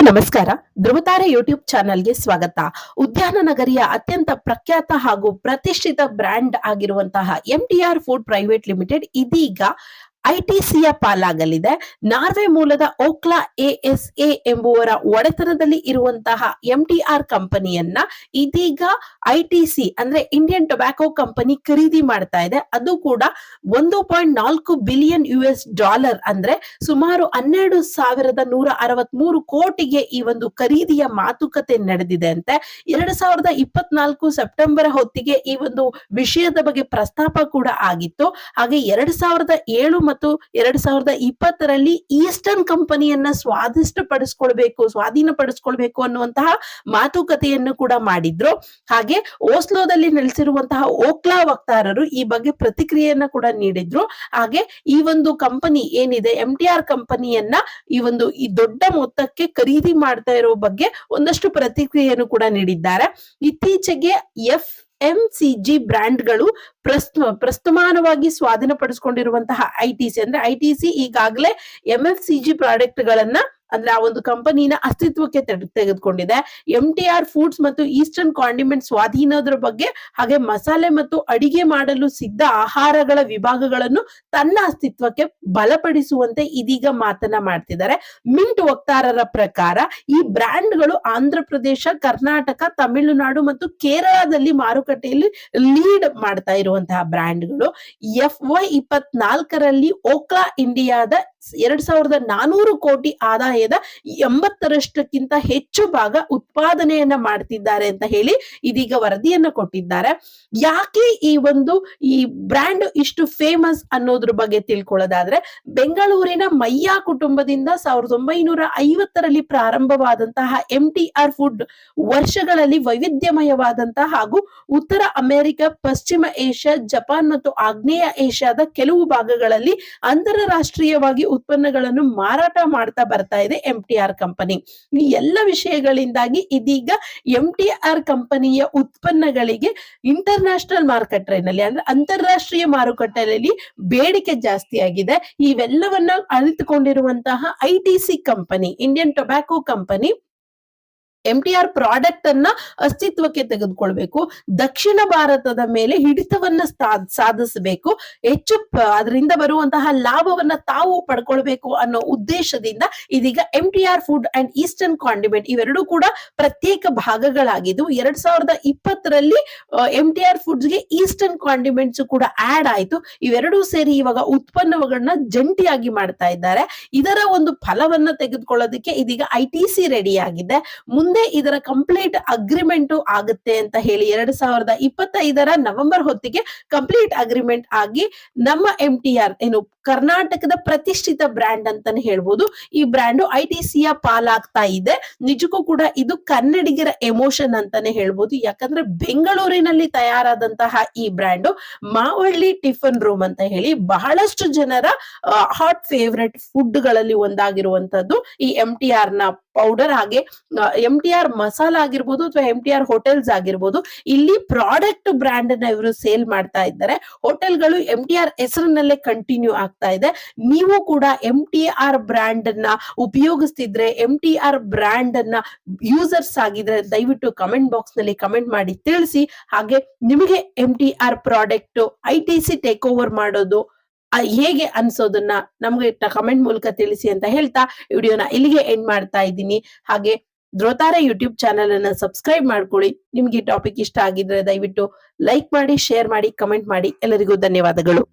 ಎಲ್ರಿಗೂ ನಮಸ್ಕಾರ. ಧ್ರುವತಾರೆ ಯೂಟ್ಯೂಬ್ ಚಾನೆಲ್ಗೆ ಸ್ವಾಗತ. ಉದ್ಯಾನ ನಗರಿಯ ಅತ್ಯಂತ ಪ್ರಖ್ಯಾತ ಹಾಗೂ ಪ್ರತಿಷ್ಠಿತ ಬ್ರ್ಯಾಂಡ್ ಆಗಿರುವಂತಹ M T R food private limited ಇದೀಗ ಐಟಿಸಿಯ ಪಾಲಾಗಲಿದೆ. ನಾರ್ವೆ ಮೂಲದ ಓಕ್ಲಾ ಎಎಸ್ಎ ಎಂಬುವರ ಒಡೆತನದಲ್ಲಿ ಇರುವಂತಹ ಎಂ ಟಿ ಆರ್ ಕಂಪನಿಯನ್ನ ಇದೀಗ ಐಟಿಸಿ ಅಂದ್ರೆ ಇಂಡಿಯನ್ ಟೊಬ್ಯಾಕೋ ಕಂಪನಿ ಖರೀದಿ ಮಾಡ್ತಾ ಇದೆ. ಅದು ಕೂಡ ಒಂದು ಪಾಯಿಂಟ್ ನಾಲ್ಕು ಬಿಲಿಯನ್ ಯು ಎಸ್ ಡಾಲರ್ ಅಂದ್ರೆ ಸುಮಾರು ಹನ್ನೆರಡು ಸಾವಿರದ ನೂರ ಅರವತ್ಮೂರು ಕೋಟಿಗೆ ಈ ಒಂದು ಖರೀದಿಯ ಮಾತುಕತೆ ನಡೆದಿದೆ ಅಂತೆ. ಎರಡ್ ಸಾವಿರದ ಇಪ್ಪತ್ನಾಲ್ಕು ಸೆಪ್ಟೆಂಬರ್ ಹೊತ್ತಿಗೆ ಈ ಒಂದು ವಿಷಯದ ಬಗ್ಗೆ ಪ್ರಸ್ತಾಪ ಕೂಡ ಆಗಿತ್ತು. ಹಾಗೆ ಎರಡ್ ಸಾವಿರದ ಏಳು ಮತ್ತು ಎರಡ್ ಸಾವಿರದ ಇಪ್ಪತ್ತರಲ್ಲಿ ಈಸ್ಟರ್ನ್ ಕಂಪನಿಯನ್ನ ಸ್ವಾದಿಷ್ಟಪಡಿಸ್ಕೊಳ್ಬೇಕು, ಸ್ವಾಧೀನಪಡಿಸ್ಕೊಳ್ಬೇಕು ಅನ್ನುವಂತಹ ಮಾತುಕತೆಯನ್ನು ಕೂಡ ಮಾಡಿದ್ರು. ಹಾಗೆ ಓಸ್ಲೋದಲ್ಲಿ ನೆಲೆಸಿರುವಂತಹ ಓಕ್ಲಾ ವಕ್ತಾರರು ಈ ಬಗ್ಗೆ ಪ್ರತಿಕ್ರಿಯೆಯನ್ನ ಕೂಡ ನೀಡಿದ್ರು. ಹಾಗೆ ಈ ಒಂದು ಕಂಪನಿ ಏನಿದೆ ಎಂ ಟಿ ಆರ್ ಕಂಪನಿಯನ್ನ ಈ ಒಂದು ಈ ದೊಡ್ಡ ಮೊತ್ತಕ್ಕೆ ಖರೀದಿ ಮಾಡ್ತಾ ಇರೋ ಬಗ್ಗೆ ಒಂದಷ್ಟು ಪ್ರತಿಕ್ರಿಯೆಯನ್ನು ಕೂಡ ನೀಡಿದ್ದಾರೆ. ಇತ್ತೀಚೆಗೆ ಎಫ್ ಎಂ ಸಿ ಜಿ ಬ್ರ್ಯಾಂಡ್ಗಳು ಪ್ರಸ್ತು ಪ್ರಸ್ತಮಾನವಾಗಿ ಸ್ವಾಧೀನಪಡಿಸಿಕೊಂಡಿರುವಂತಹ ಐ ಟಿ ಸಿ ಅಂದ್ರೆ ಐ ಟಿ ಸಿ ಈಗಾಗಲೇ M F C G product ಗಳನ್ನ ಅಂದ್ರೆ ಆ ಒಂದು ಕಂಪನಿನ ಅಸ್ತಿತ್ವಕ್ಕೆ ತೆಗೆ- ತೆಗೆದುಕೊಂಡಿದೆ. ಎಂ ಟಿ ಆರ್ ಫುಡ್ಸ್ ಮತ್ತು ಈಸ್ಟರ್ನ್ ಕಾಂಡಿಮೆಂಟ್ ಸ್ವಾಧೀನದ್ರ ಬಗ್ಗೆ ಹಾಗೆ ಮಸಾಲೆ ಮತ್ತು ಅಡಿಗೆ ಮಾಡಲು ಸಿದ್ಧ ಆಹಾರಗಳ ವಿಭಾಗಗಳನ್ನು ತನ್ನ ಅಸ್ತಿತ್ವಕ್ಕೆ ಬಲಪಡಿಸುವಂತೆ ಇದೀಗ ಮಾತನ್ನ ಮಾಡ್ತಿದ್ದಾರೆ. ಮಿಂಟ್ ವಕ್ತಾರರ ಪ್ರಕಾರ ಈ ಬ್ರ್ಯಾಂಡ್ಗಳು ಆಂಧ್ರ ಪ್ರದೇಶ, ಕರ್ನಾಟಕ, ತಮಿಳುನಾಡು ಮತ್ತು ಕೇರಳದಲ್ಲಿ ಮಾರುಕಟ್ಟೆಯಲ್ಲಿ ಲೀಡ್ ಮಾಡ್ತಾ ಇರುವಂತಹ ಬ್ರ್ಯಾಂಡ್ಗಳು. ಎಫ್ ವೈ ಇಪ್ಪತ್ನಾಲ್ಕರಲ್ಲಿ ಓಕ್ಲಾ ಇಂಡಿಯಾದ ಎರಡ್ ಸಾವಿರದ ನಾನೂರು ಕೋಟಿ ಆದಾಯದ ಎಂಬತ್ತರಷ್ಟಕ್ಕಿಂತ ಹೆಚ್ಚು ಭಾಗ ಉತ್ಪಾದನೆಯನ್ನ ಮಾಡ್ತಿದ್ದಾರೆ ಅಂತ ಹೇಳಿ ಇದೀಗ ವರದಿಯನ್ನ ಕೊಟ್ಟಿದ್ದಾರೆ. ಯಾಕೆ ಈ ಒಂದು ಈ ಬ್ರ್ಯಾಂಡ್ ಇಷ್ಟು ಫೇಮಸ್ ಅನ್ನೋದ್ರ ಬಗ್ಗೆ ತಿಳ್ಕೊಳ್ಳೋದಾದ್ರೆ ಬೆಂಗಳೂರಿನ ಮಯ್ಯ ಕುಟುಂಬದಿಂದ ಸಾವಿರದ ಒಂಬೈನೂರ ಐವತ್ತರಲ್ಲಿ ಪ್ರಾರಂಭವಾದಂತಹ ಎಂ ಟಿ ಆರ್ ಫುಡ್ ವರ್ಷಗಳಲ್ಲಿ ವೈವಿಧ್ಯಮಯವಾದಂತಹ ಹಾಗೂ ಉತ್ತರ ಅಮೆರಿಕ, ಪಶ್ಚಿಮ ಏಷ್ಯಾ, ಜಪಾನ್ ಮತ್ತು ಆಗ್ನೇಯ ಏಷ್ಯಾದ ಕೆಲವು ಭಾಗಗಳಲ್ಲಿ ಅಂತಾರಾಷ್ಟ್ರೀಯವಾಗಿ ಉತ್ಪನ್ನಗಳನ್ನು ಮಾರಾಟ ಮಾಡ್ತಾ ಬರ್ತಾ ಇದೆ ಎಂ ಟಿ ಆರ್ ಕಂಪನಿ ಈ ಎಲ್ಲ ವಿಷಯಗಳಿಂದಾಗಿ ಇದೀಗ ಎಂ ಟಿ ಆರ್ ಕಂಪನಿಯ ಉತ್ಪನ್ನಗಳಿಗೆ ಇಂಟರ್ನ್ಯಾಷನಲ್ ಮಾರುಕಟ್ಟೆನಲ್ಲಿ ಅಂದ್ರೆ ಅಂತಾರಾಷ್ಟ್ರೀಯ ಮಾರುಕಟ್ಟೆಯಲ್ಲಿ ಬೇಡಿಕೆ ಜಾಸ್ತಿ ಆಗಿದೆ ಇವೆಲ್ಲವನ್ನ ಅಳಿತುಕೊಂಡಿರುವಂತಹ I T C company Indian tobacco company M T R product ಅನ್ನ ಅಸ್ತಿತ್ವಕ್ಕೆ ತೆಗೆದುಕೊಳ್ಬೇಕು. ದಕ್ಷಿಣ ಭಾರತದ ಮೇಲೆ ಹಿಡಿತವನ್ನ ಸಾಧಿಸಬೇಕು. ಹೆಚ್ಚು ಅದರಿಂದ ಬರುವಂತಹ ಲಾಭವನ್ನ ತಾವು ಪಡ್ಕೊಳ್ಬೇಕು ಅನ್ನೋ ಉದ್ದೇಶದಿಂದ ಇದೀಗ M T R food and Eastern condiment ಇವೆರಡೂ ಕೂಡ ಪ್ರತ್ಯೇಕ ಭಾಗಗಳಾಗಿದ್ದು, ಎರಡ್ ಸಾವಿರದ ಇಪ್ಪತ್ತರಲ್ಲಿ ಎಂ ಟಿ ಆರ್ ಫುಡ್ಸ್ಗೆ ಈಸ್ಟರ್ನ್ ಕಾಂಡಿಮೆಂಟ್ಸ್ ಕೂಡ ಆಡ್ ಆಯ್ತು. ಇವೆರಡೂ ಸೇರಿ ಇವಾಗ ಉತ್ಪನ್ನಗಳನ್ನ ಜಂಟಿಯಾಗಿ ಮಾಡ್ತಾ ಇದ್ದಾರೆ. ಇದರ ಒಂದು ಫಲವನ್ನ ತೆಗೆದುಕೊಳ್ಳೋದಕ್ಕೆ ಇದೀಗ ಐ ಟಿ ಸಿ ರೆಡಿ ಆಗಿದೆ. ಮುಂದೆ ಇದರ ಕಂಪ್ಲೀಟ್ ಅಗ್ರಿಮೆಂಟ್ ಆಗುತ್ತೆ ಅಂತ ಹೇಳಿ ಎರಡ್ ಸಾವಿರದ ಇಪ್ಪತ್ತೈದರ ನವೆಂಬರ್ ಹೊತ್ತಿಗೆ ಕಂಪ್ಲೀಟ್ ಅಗ್ರಿಮೆಂಟ್ ಆಗಿ ನಮ್ಮ ಎಂ ಟಿ ಆರ್ ಏನು ಕರ್ನಾಟಕದ ಪ್ರತಿಷ್ಠಿತ ಬ್ರ್ಯಾಂಡ್ ಅಂತಾನೆ ಹೇಳ್ಬೋದು. ಈ ಬ್ರ್ಯಾಂಡು ಐ ಟಿ ಸಿಯ ಪಾಲಾಗ್ತಾ ಇದೆ. ನಿಜಕ್ಕೂ ಕೂಡ ಇದು ಕನ್ನಡಿಗರ ಎಮೋಷನ್ ಅಂತಾನೆ ಹೇಳ್ಬೋದು. ಯಾಕಂದ್ರೆ ಬೆಂಗಳೂರಿನಲ್ಲಿ ತಯಾರಾದಂತಹ ಈ ಬ್ರ್ಯಾಂಡು ಮಾವಳ್ಳಿ ಟಿಫನ್ ರೂಮ್ ಅಂತ ಹೇಳಿ ಬಹಳಷ್ಟು ಜನರ ಹಾಟ್ ಫೇವ್ರೆಟ್ ಫುಡ್ಗಳಲ್ಲಿ ಒಂದಾಗಿರುವಂತದ್ದು ಈ ಎಂ ಟಿ ಆರ್ನ ಪೌಡರ್ ಹಾಗೆ ಎಂ ಟಿ ಆರ್ ಮಸಾಲ ಆಗಿರ್ಬೋದು ಅಥವಾ ಎಂ ಟಿ ಆರ್ ಹೋಟೆಲ್ಸ್ ಆಗಿರ್ಬೋದು, ಇಲ್ಲಿ ಪ್ರಾಡಕ್ಟ್ ಬ್ರ್ಯಾಂಡ್ನ ಇವರು ಸೇಲ್ ಮಾಡ್ತಾ ಇದ್ದಾರೆ. ಹೋಟೆಲ್ಗಳು ಎಂ ಟಿ ಆರ್ ಹೆಸರಿನಲ್ಲೇ ಕಂಟಿನ್ಯೂ ಆಗ್ತಾ ಇದೆ. ನೀವು ಕೂಡ ಎಂ ಟಿ ಆರ್ ಬ್ರ್ಯಾಂಡ್ ಅನ್ನ ಉಪಯೋಗಿಸ್ತಿದ್ರೆ ಎಂ ಟಿ ಆರ್ ಬ್ರ್ಯಾಂಡ್ ಅನ್ನ ಯೂಸರ್ಸ್ ಆಗಿದ್ರೆ ದಯವಿಟ್ಟು ಕಮೆಂಟ್ ಬಾಕ್ಸ್ನಲ್ಲಿ ಕಮೆಂಟ್ ಮಾಡಿ ತಿಳಿಸಿ. ಹಾಗೆ ನಿಮಗೆ M T R product I T C take over ಮಾಡೋದು ಹೇಗೆ ಅನ್ಸೋದನ್ನ ನಮ್ಗೆ ಕಮೆಂಟ್ ಮೂಲಕ ತಿಳಿಸಿ ಅಂತ ಹೇಳ್ತಾ ವಿಡಿಯೋನ ಇಲ್ಲಿಗೆ ಎಂಡ್ ಮಾಡ್ತಾ ಇದ್ದೀನಿ. ಹಾಗೆ ಧ್ರೋತಾರ ಯೂಟ್ಯೂಬ್ ಚಾನೆಲ್ ಅನ್ನ ಸಬ್ಸ್ಕ್ರೈಬ್ ಮಾಡ್ಕೊಳ್ಳಿ. ನಿಮ್ಗೆ ಟಾಪಿಕ್ ಇಷ್ಟ ಆಗಿದ್ರೆ ದಯವಿಟ್ಟು ಲೈಕ್ ಮಾಡಿ ಶೇರ್ ಮಾಡಿ ಕಮೆಂಟ್ ಮಾಡಿ. ಎಲ್ಲರಿಗೂ ಧನ್ಯವಾದಗಳು.